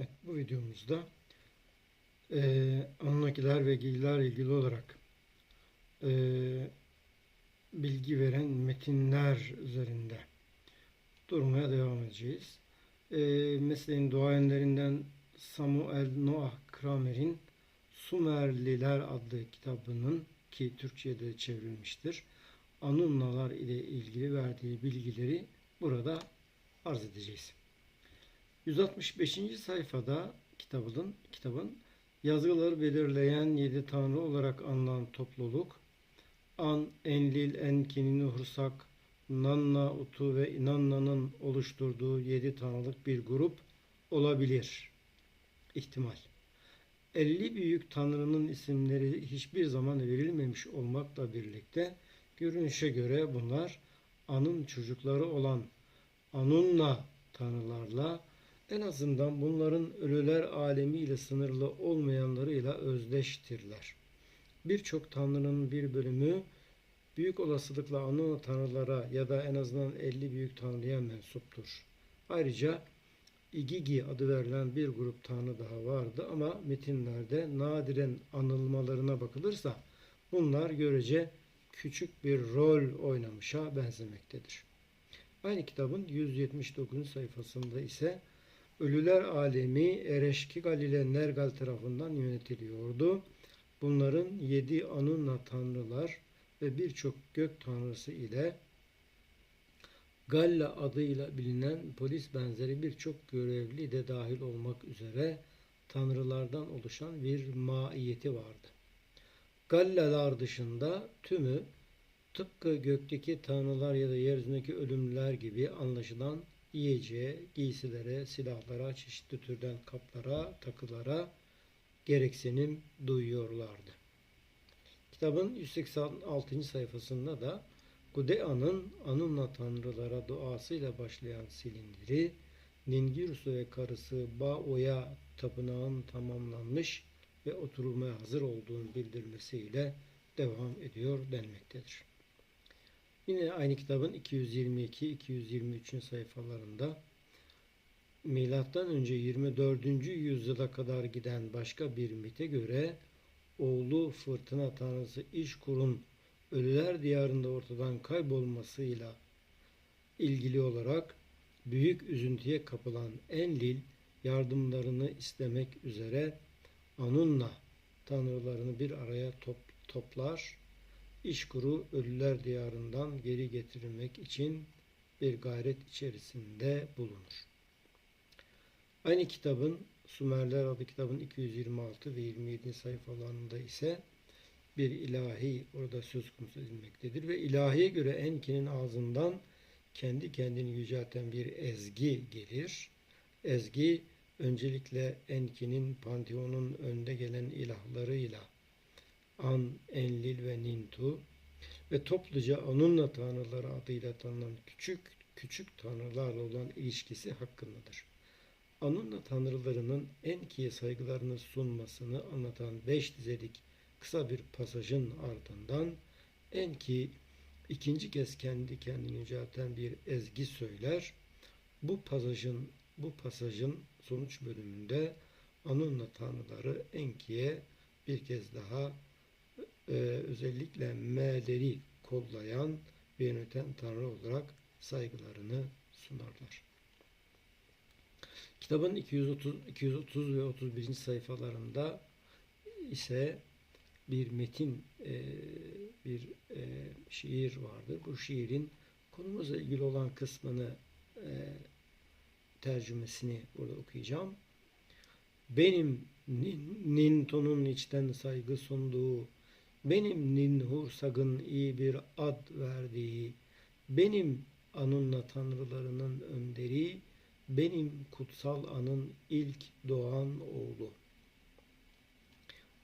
Evet, bu videomuzda eee Anunnakiler ve Giller ilgili olarak eee, bilgi veren metinler üzerinde durmaya devam edeceğiz. Eee mesleğin duayenlerinden Samuel Noah Kramer'in Sumerliler adlı kitabının ki Türkçe'ye de çevrilmiştir. Anunnalar ile ilgili verdiği bilgileri burada arz edeceğiz. 165. sayfada kitabın kitabın yazıları belirleyen yedi tanrı olarak anılan topluluk An, Enlil, Enkin, Hursak, Nanna, Utu ve Inanna'nın oluşturduğu yedi tanrılık bir grup olabilir. İhtimal. 50 büyük tanrının isimleri hiçbir zaman verilmemiş olmakla birlikte görünüşe göre bunlar An'ın çocukları olan Anunna tanrılarla en azından bunların ölüler alemiyle sınırlı olmayanlarıyla özdeştirler. Birçok tanrının bir bölümü büyük olasılıkla Anunna tanrılara ya da en azından 50 büyük tanrıya mensuptur. Ayrıca İgigi adı verilen bir grup tanrı daha vardı ama metinlerde nadiren anılmalarına bakılırsa bunlar görece küçük bir rol oynamışa benzemektedir. Aynı kitabın 179. sayfasında ise Ölüler alemi Ereşkigal ile Nergal tarafından yönetiliyordu. Bunların yedi Anunna tanrılar ve birçok gök tanrısı ile Galla adıyla bilinen polis benzeri birçok görevli de dahil olmak üzere tanrılardan oluşan bir maiyeti vardı. Gallalar dışında tümü tıpkı gökteki tanrılar ya da yeryüzündeki ölümlüler gibi anlaşılan yiyeceğe, giysilere, silahlara, çeşitli türden kaplara, takılara gereksinim duyuyorlardı. Kitabın 186. sayfasında da Gudea'nın Anunna tanrılara duasıyla başlayan silindiri, Ningirusu ve karısı Bao'ya tapınağın tamamlanmış ve oturulmaya hazır olduğunu bildirmesiyle devam ediyor denmektedir. Yine aynı kitabın 222-223. sayfalarında milattan önce 24. yüzyıla kadar giden başka bir mite göre oğlu fırtına tanrısı İşkur'un ölüler diyarında ortadan kaybolmasıyla ilgili olarak büyük üzüntüye kapılan Enlil yardımlarını istemek üzere Anunna tanrılarını bir araya top, toplar İşkur'u ölüler diyarından geri getirmek için bir gayret içerisinde bulunur. Aynı kitabın Sümerler adlı kitabın 226 ve 27 sayfalarında ise bir ilahi orada söz konusu edilmektedir ve ilahiye göre Enki'nin ağzından kendi kendini yücelten bir ezgi gelir. Ezgi öncelikle Enki'nin Pantheon'un önde gelen ilahlarıyla An, Enlil ve Nintu ve topluca onunla tanrıları adıyla tanınan küçük küçük tanrılarla olan ilişkisi hakkındadır. Anunna tanrılarının Enki'ye saygılarını sunmasını anlatan beş dizelik kısa bir pasajın ardından Enki ikinci kez kendi kendini yücelten bir ezgi söyler. Bu pasajın bu pasajın sonuç bölümünde Anunna tanrıları Enki'ye bir kez daha e, özellikle M'leri kollayan ve yöneten tanrı olarak saygılarını sunarlar. Kitabın 230, 230 ve 31. sayfalarında ise bir metin, e, bir e, şiir vardır. Bu şiirin konumuzla ilgili olan kısmını e, tercümesini burada okuyacağım. Benim Ninto'nun içten saygı sunduğu, benim Ninhursag'ın iyi bir ad verdiği, benim Anunna tanrılarının önderi, benim kutsal anın ilk doğan oğlu.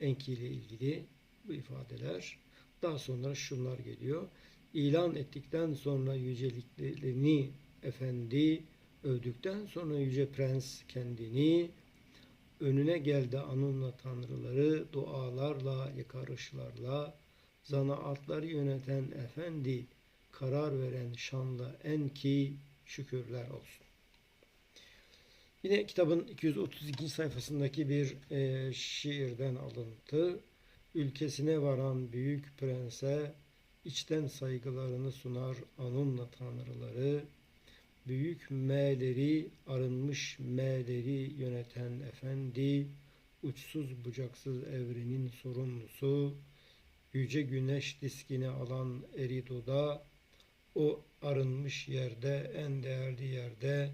Enki ile ilgili bu ifadeler. Daha sonra şunlar geliyor. İlan ettikten sonra yüceliklerini efendi övdükten sonra yüce prens kendini önüne geldi Anunna tanrıları dualarla, yakarışlarla zanaatları yöneten efendi karar veren şanlı Enki şükürler olsun. Yine kitabın 232. sayfasındaki bir e, şiirden alıntı. Ülkesine varan büyük prense içten saygılarını sunar anunla tanrıları. Büyük M'leri arınmış M'leri yöneten efendi, uçsuz bucaksız evrenin sorumlusu, yüce güneş diskini alan Erido'da, o arınmış yerde, en değerli yerde,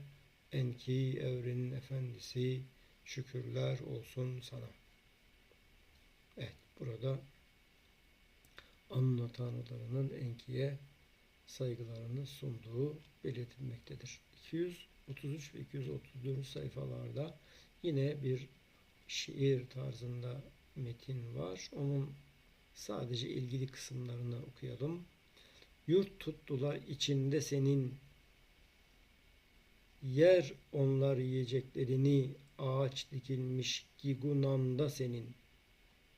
Enki evrenin efendisi, şükürler olsun sana. Evet, burada Anna tanrılarının Enki'ye saygılarını sunduğu belirtilmektedir. 233 ve 234 sayfalarda yine bir şiir tarzında metin var. Onun sadece ilgili kısımlarını okuyalım. Yurt tuttular içinde senin yer onlar yiyeceklerini ağaç dikilmiş Gigunan'da senin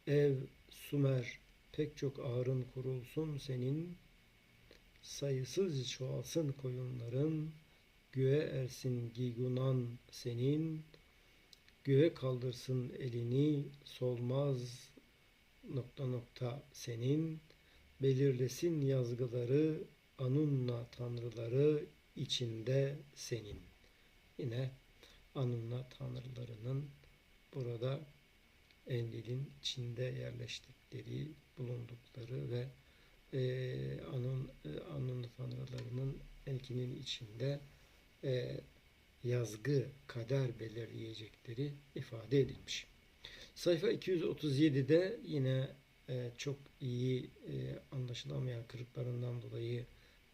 ev Sumer pek çok ağrın kurulsun senin sayısız çoğalsın koyunların göğe ersin Gigunan senin göğe kaldırsın elini solmaz nokta nokta senin belirlesin yazgıları anunla tanrıları içinde senin. Yine anunla tanrılarının burada Enlil'in içinde yerleştikleri, bulundukları ve e, Anun, e, Anunlu tanrılarının Enki'nin içinde e, yazgı, kader belirleyecekleri ifade edilmiş. Sayfa 237'de yine e, çok iyi e, anlaşılamayan kırıklarından dolayı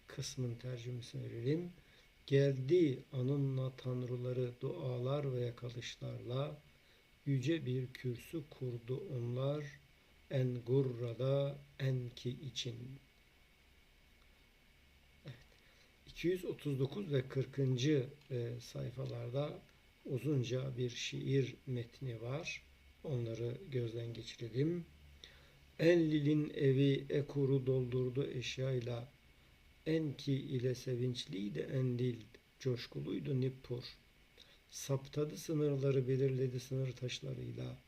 kısmın tercümesini verelim. Geldi anınla tanrıları dualar ve yakalışlarla yüce bir kürsü kurdu onlar en gurrada en ki için. Evet. 239 ve 40. E, sayfalarda uzunca bir şiir metni var. Onları gözden geçirelim. Enlil'in evi ekuru doldurdu eşyayla. Enki ile sevinçliydi Enlil, coşkuluydu Nippur. Saptadı sınırları belirledi sınır taşlarıyla.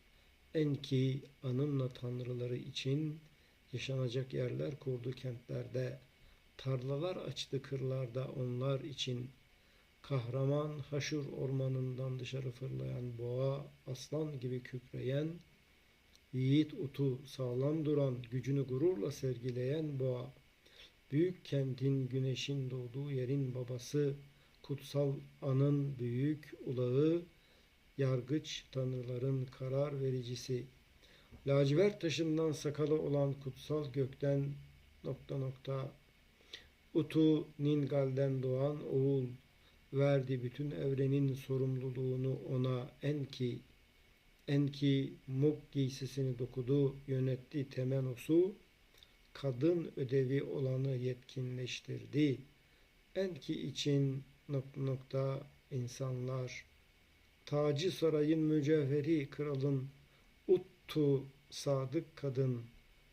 Enki anınla tanrıları için yaşanacak yerler kurdu kentlerde. Tarlalar açtı kırlarda onlar için. Kahraman Haşur ormanından dışarı fırlayan boğa, aslan gibi kükreyen, yiğit utu sağlam duran, gücünü gururla sergileyen boğa, büyük kentin güneşin doğduğu yerin babası, kutsal anın büyük ulağı, yargıç tanrıların karar vericisi, lacivert taşından sakalı olan kutsal gökten nokta nokta, Utu Ningal'den doğan oğul, verdi bütün evrenin sorumluluğunu ona Enki, Enki Muk giysisini dokudu, yönetti Temenos'u, kadın ödevi olanı yetkinleştirdi. Enki için nokta nokta insanlar, tacı sarayın mücevheri kralın, uttu sadık kadın,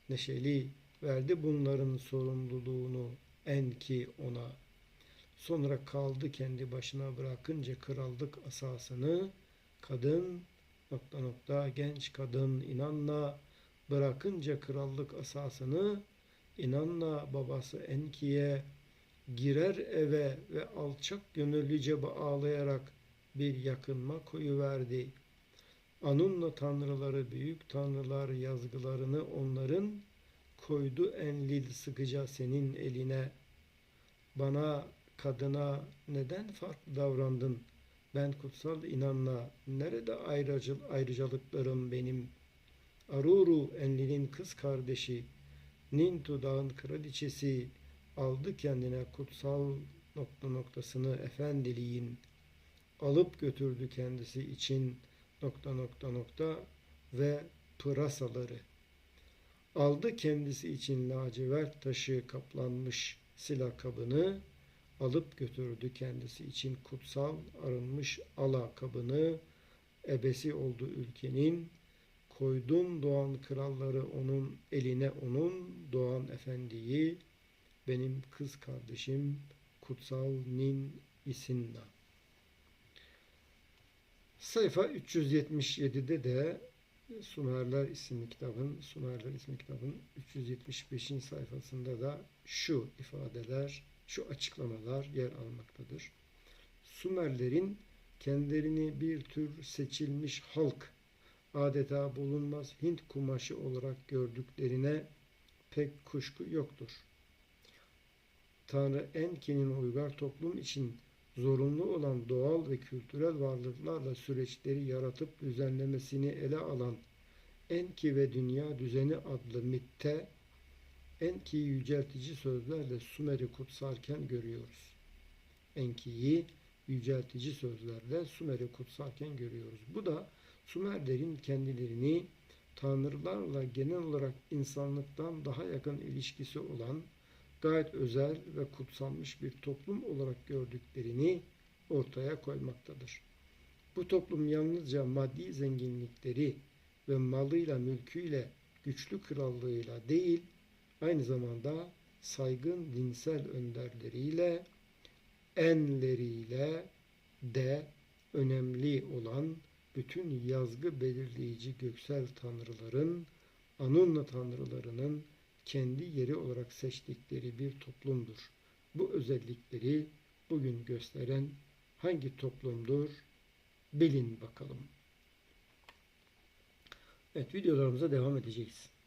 neşeli verdi bunların sorumluluğunu Enki ona. Sonra kaldı kendi başına bırakınca krallık asasını, kadın nokta nokta genç kadın inanla bırakınca krallık asasını inanla babası Enki'ye girer eve ve alçak gönüllüce ağlayarak bir yakınma koyuverdi. Anunla tanrıları büyük tanrılar yazgılarını onların koydu enlil sıkıca senin eline. Bana kadına neden farklı davrandın? Ben kutsal inanla nerede ayrıcıl, ayrıcalıklarım benim? Aruru Enlil'in kız kardeşi, Nintu dağın kraliçesi aldı kendine kutsal nokta noktasını efendiliğin alıp götürdü kendisi için nokta nokta nokta ve pırasaları. Aldı kendisi için lacivert taşı kaplanmış silah kabını, alıp götürdü kendisi için kutsal arınmış ala kabını, ebesi oldu ülkenin, koydum doğan kralları onun eline onun doğan efendiyi, benim kız kardeşim kutsal Nin Isinna. Sayfa 377'de de Sumerler isimli kitabın, Sumerler isimli kitabın 375. sayfasında da şu ifadeler, şu açıklamalar yer almaktadır. Sumerlerin kendilerini bir tür seçilmiş halk, adeta bulunmaz Hint kumaşı olarak gördüklerine pek kuşku yoktur. Tanrı Enki'nin uygar toplum için zorunlu olan doğal ve kültürel varlıklarla süreçleri yaratıp düzenlemesini ele alan Enki ve Dünya Düzeni adlı mitte Enki'yi yüceltici sözlerle Sumer'i kutsarken görüyoruz. Enki'yi yüceltici sözlerle Sumer'i kutsarken görüyoruz. Bu da Sumerlerin kendilerini tanrılarla genel olarak insanlıktan daha yakın ilişkisi olan gayet özel ve kutsanmış bir toplum olarak gördüklerini ortaya koymaktadır. Bu toplum yalnızca maddi zenginlikleri ve malıyla, mülküyle, güçlü krallığıyla değil, aynı zamanda saygın dinsel önderleriyle, enleriyle de önemli olan bütün yazgı belirleyici göksel tanrıların, Anunna tanrılarının kendi yeri olarak seçtikleri bir toplumdur. Bu özellikleri bugün gösteren hangi toplumdur? Bilin bakalım. Evet videolarımıza devam edeceğiz.